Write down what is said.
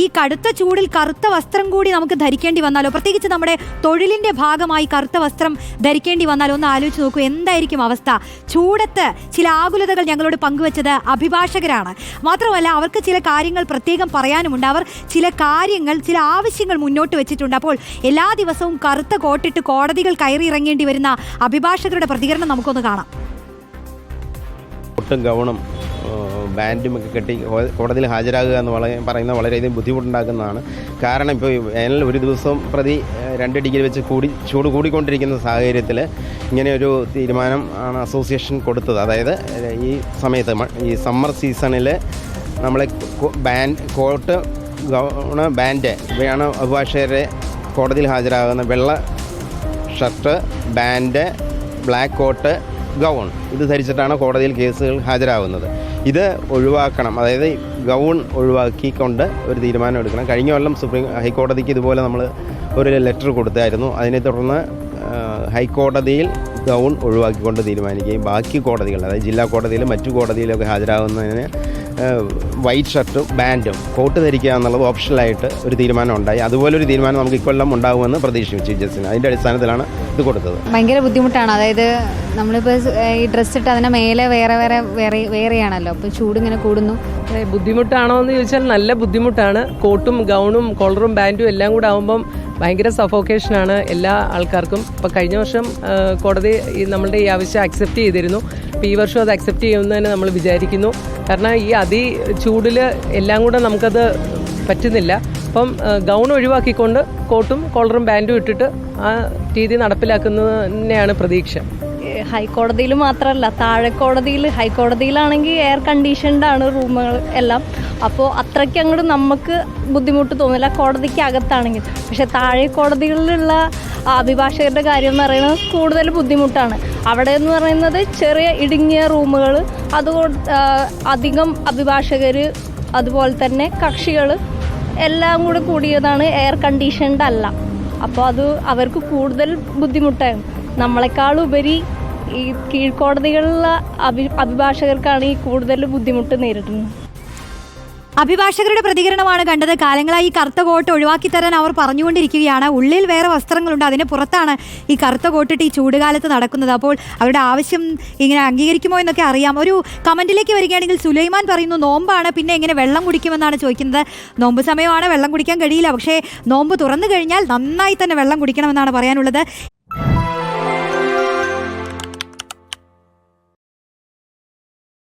ഈ കടുത്ത ചൂടിൽ കറുത്ത വസ്ത്രം കൂടി നമുക്ക് ധരിക്കേണ്ടി വന്നാലോ? പ്രത്യേകിച്ച് നമ്മുടെ തൊഴിലിന്റെ ഭാഗമായി കറുത്ത വസ്ത്രം ധരിക്കേണ്ടി വന്നാലോ? ഒന്ന് ആലോചിച്ച് നോക്കൂ എന്തായിരിക്കും അവസ്ഥ? ചൂടത്ത് ചില ആകുലതകൾ ഞങ്ങളോട് പങ്കുവച്ചത് അഭിഭാഷകരാണ്. മാത്രമല്ല അവർക്ക് ചില കാര്യങ്ങൾ പ്രത്യേകം പറയാനുമുണ്ട്. അവർ ചില കാര്യങ്ങൾ ചില ആവശ്യങ്ങൾ മുന്നോട്ട് വെച്ചിട്ടുണ്ട്. അപ്പോൾ എല്ലാ ദിവസവും കറുത്ത കോട്ടിട്ട് കോടതികൾ കയറി ഇറങ്ങേണ്ടി വരുന്ന അഭിഭാഷകരുടെ പ്രതികരണം നമുക്കൊന്ന് കാണാം. ഒട്ടും ഏഹ് ബാൻഡും ഒക്കെ കെട്ടി കോടതിയിൽ ഹാജരാകുക എന്ന് വളരെ പറയുന്നത് വളരെയധികം ബുദ്ധിമുട്ടുണ്ടാക്കുന്നതാണ്. കാരണം ഇപ്പോൾ വേനൽ ഒരു ദിവസം പ്രതി രണ്ട് ഡിഗ്രി വെച്ച് കൂടി ചൂട് കൂടിക്കൊണ്ടിരിക്കുന്ന സാഹചര്യത്തിൽ ഇങ്ങനെ ഒരു തീരുമാനം ആണ് അസോസിയേഷൻ കൊടുത്തത്. അതായത് ഈ സമയത്ത് ഈ സമ്മർ സീസണിൽ നമ്മളെ ബാൻ ബാൻഡ് കോട്ട് ഗൗണ് ബാൻഡ് ഇവയാണ് അഭിഭാഷകരെ കോടതിയിൽ ഹാജരാകുന്ന വെള്ള shirt band black coat gown. ഇത് ധരിച്ചിട്ടാണ് കോടതിയിൽ കേസുകൾ ഹാജരാകുന്നത്. ഇത് ഒഴിവാക്കണം. അതായത് ഗൗൺ ഒഴിവാക്കിക്കൊണ്ട് ഒരു തീരുമാനം എടുക്കണം. കഴിഞ്ഞ കൊല്ലം സുപ്രീം ഹൈക്കോടതിക്ക് ഇതുപോലെ നമ്മൾ ഒരു ലെറ്റർ കൊടുത്തായിരുന്നു. അതിനെ തുടർന്ന് ഹൈക്കോടതിയിൽ ഗൗൺ ഒഴിവാക്കിക്കൊണ്ട് തീരുമാനിക്കുകയും ബാക്കി കോടതികൾ അതായത് ജില്ലാ കോടതിയിലും മറ്റു കോടതിയിലൊക്കെ ഹാജരാകുന്നതിന് വൈറ്റ് ഷർട്ടും ബാൻഡും കോട്ട് ധരിക്കുക എന്നുള്ളത് ഓപ്ഷണലായിട്ട് ഒരു തീരുമാനം ഉണ്ടായി അതുപോലൊരു തീരുമാനം നമുക്ക് ഇക്കൊല്ലം ഉണ്ടാകുമെന്ന് പ്രതീക്ഷിച്ചു ചീഫ് ജസ്റ്റിന്. അതിന്റെ അടിസ്ഥാനത്തിലാണ് ഇത് കൊടുത്തത്. ഭയങ്കര ബുദ്ധിമുട്ടാണ്. അതായത് നമ്മളിപ്പോൾ ഈ ഡ്രസ്സ് ഇട്ട് അതിന്റെ മേലെ വേറെ വേറെ വേറെ വേറെയാണല്ലോ. അപ്പോൾ ചൂട് ഇങ്ങനെ കൂടുന്നു. ബുദ്ധിമുട്ടാണോ എന്ന് ചോദിച്ചാൽ നല്ല ബുദ്ധിമുട്ടാണ്. കോട്ടും ഗൗണും കോളറും ബാൻഡും എല്ലാം കൂടെ ആകുമ്പം ഭയങ്കര സഫോക്കേഷനാണ് എല്ലാ ആൾക്കാർക്കും. ഇപ്പം കഴിഞ്ഞ വർഷം കോടതി ഈ നമ്മളുടെ ഈ ആവശ്യം അക്സെപ്റ്റ് ചെയ്തിരുന്നു. അപ്പോൾ ഈ വർഷം അത് അക്സെപ്റ്റ് ചെയ്യുമെന്ന് തന്നെ നമ്മൾ വിചാരിക്കുന്നു. കാരണം ഈ അതി ചൂടിൽ എല്ലാം കൂടെ നമുക്കത് പറ്റുന്നില്ല. അപ്പം ഗൗൺ ഒഴിവാക്കിക്കൊണ്ട് കോട്ടും കോളറും ബാൻഡും ഇട്ടിട്ട് ആ രീതി നടപ്പിലാക്കുന്നത് തന്നെയാണ് പ്രതീക്ഷ. ഹൈക്കോടതിയിൽ മാത്രമല്ല താഴെ കോടതിയിൽ ഹൈക്കോടതിയിലാണെങ്കിൽ എയർ കണ്ടീഷൻഡ് ആണ് റൂമുകൾ എല്ലാം. അപ്പോൾ അത്രയ്ക്ക് അങ്ങോട്ട് നമുക്ക് ബുദ്ധിമുട്ട് തോന്നില്ല. കോടതിക്ക് അകത്താണെങ്കിൽ. പക്ഷേ താഴെ കോടതികളിലുള്ള അഭിഭാഷകരുടെ കാര്യം എന്ന് പറയുന്നത് കൂടുതൽ ബുദ്ധിമുട്ടാണ്. അവിടെ എന്ന് പറയുന്നത് ചെറിയ ഇടുങ്ങിയ റൂമുകൾ അതുകൊണ്ട് അധികം അഭിഭാഷകർ അതുപോലെ തന്നെ കക്ഷികൾ എല്ലാം കൂടെ കൂടിയതാണ് എയർ കണ്ടീഷൻഡ് അല്ല. അപ്പോൾ അത് അവർക്ക് കൂടുതൽ ബുദ്ധിമുട്ടായിരുന്നു നമ്മളെക്കാളുപരി ഈ കീഴ്ക്കോടതികളിലെ അഭി അഭിഭാഷകർക്കാണ് ഈ കൂടുതൽ ബുദ്ധിമുട്ട് നേരിടുന്നത്. അഭിഭാഷകരുടെ പ്രതികരണമാണ് കണ്ടത്. കാലങ്ങളായി ഈ കറുത്ത കോട്ട് ഒഴിവാക്കി തരാൻ അവർ പറഞ്ഞുകൊണ്ടിരിക്കുകയാണ്. ഉള്ളിൽ വേറെ വസ്ത്രങ്ങളുണ്ട്. അതിന് പുറത്താണ് ഈ കറുത്ത കോട്ടിട്ട് ഈ ചൂടുകാലത്ത് നടക്കുന്നത്. അപ്പോൾ അവരുടെ ആവശ്യം ഇങ്ങനെ അംഗീകരിക്കുമോ എന്നൊക്കെ അറിയാം. ഒരു കമന്റിലേക്ക് വരികയാണെങ്കിൽ സുലൈമാൻ പറയുന്നു നോമ്പാണ്. പിന്നെ എങ്ങനെ വെള്ളം കുടിക്കുമെന്നാണ് ചോദിക്കുന്നത്. നോമ്പ് സമയമാണ്. വെള്ളം കുടിക്കാൻ കഴിയില്ല. പക്ഷേ നോമ്പ് തുറന്നു കഴിഞ്ഞാൽ നന്നായി തന്നെ വെള്ളം കുടിക്കണമെന്നാണ് പറയാനുള്ളത്.